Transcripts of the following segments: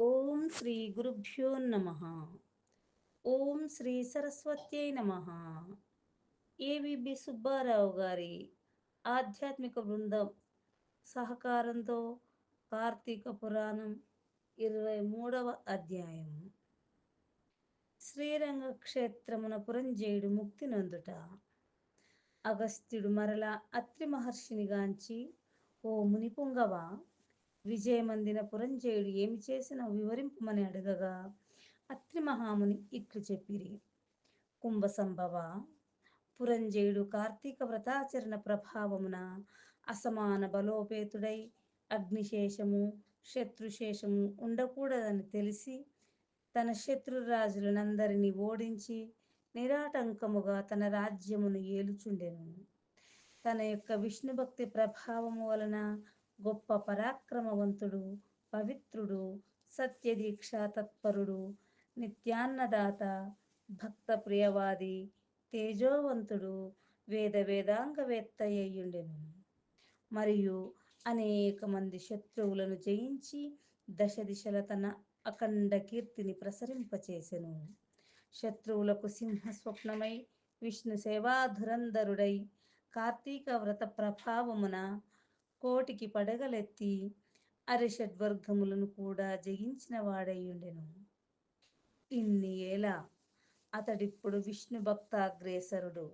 ఓం శ్రీ గురుభ్యో నమ. ఓం శ్రీ సరస్వత్యై నమ. ఏవిబి సుబ్బారావు గారి ఆధ్యాత్మిక బృందం సహకారంతో కార్తీక పురాణం ఇరవై మూడవ అధ్యాయం. శ్రీరంగ క్షేత్రమున పురంజేయుడు ముక్తి నందుట అగస్త్యుడు మరల అత్రి మహర్షిని గాంచి ఓ మునిపుంగవా విజయమందిన పురంజయుడు ఏమి చేసినా వివరింపమని అడగగా అత్రి మహాముని ఇట్లు చెప్పిరి. కుంభ సంభవ పురంజయుడు కార్తీక వ్రతాచరణ ప్రభావమున అసమాన బలోపేతుడై అగ్నిశేషము శత్రుశేషము ఉండకూడదని తెలిసి తన శత్రురాజులనందరినీ ఓడించి నిరాటంకముగా తన రాజ్యమును ఏలుచుండెను. తన యొక్క విష్ణుభక్తి ప్రభావము వలన గొప్ప పరాక్రమవంతుడు పవిత్రుడు సత్యదీక్ష తత్పరుడు నిత్యాన్నదాత భక్త ప్రియవాది తేజోవంతుడు వేద వేదాంగవేత్త అయ్యుండెను మరియు అనేక మంది శత్రువులను జయించి దశ దిశల తన అఖండ కీర్తిని ప్రసరింపచేసెను. శత్రువులకు సింహ స్వప్నమై విష్ణు సేవాధురంధరుడై కార్తీక వ్రత ప్రభావమున కోటికి పడగలెత్తి అరిషడ్వర్గములను కూడా జయించిన వాడయ్యుండెను. ఇన్ని ఏళ అతడిప్పుడు విష్ణు భక్తాగ్రేసరుడు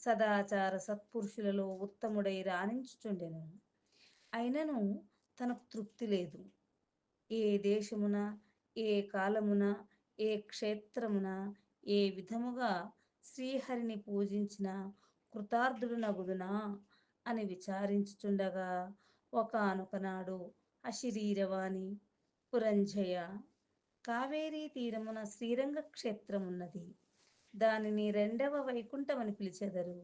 సదాచార సత్పురుషులలో ఉత్తముడై రాణించుచుండెను. అయినను తనకు తృప్తి లేదు. ఏ దేశమున ఏ కాలమున ఏ క్షేత్రమున ఏ విధముగా శ్రీహరిని పూజించిన కృతార్థుడు నగుదునా? అని విచారించుచుండగా ఒకనొకనాడు అశరీరవాణి పురంజయ కావేరీ తీరమున శ్రీరంగ క్షేత్రమున్నది. దానిని రెండవ వైకుంఠమని పిలిచెదరు.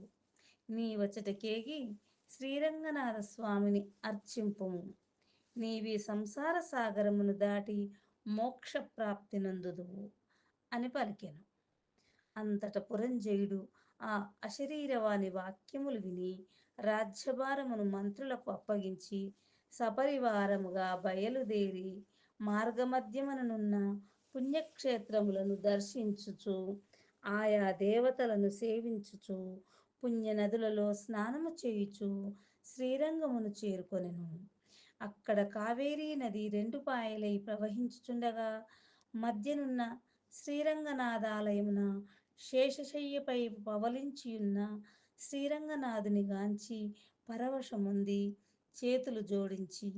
నీ వచ్చటకేగి శ్రీరంగనాథ స్వామిని అర్చింపుము. నీవి సంసార సాగరమును దాటి మోక్ష ప్రాప్తి నందుదువు అని పలికెను. అంతట పురంజయుడు ఆ అశరీరవాణి వాక్యములు విని రాజ్యభారమును మంత్రులకు అప్పగించి సపరివారముగా బయలుదేరి మార్గమధ్యమనున్న పుణ్యక్షేత్రములను దర్శించుచు ఆయా దేవతలను సేవించుచు పుణ్య నదులలో స్నానము చేయుచు శ్రీరంగమును చేరుకొనెను. అక్కడ కావేరీ నది రెండు పాయలై ప్రవహించుచుండగా మధ్యనున్న శ్రీరంగనాథాలయమున శేషశయ్యపై పవలించియున్న శ్రీరంగనాథుని గాంచి పరవశముంది చేతులు జోడించి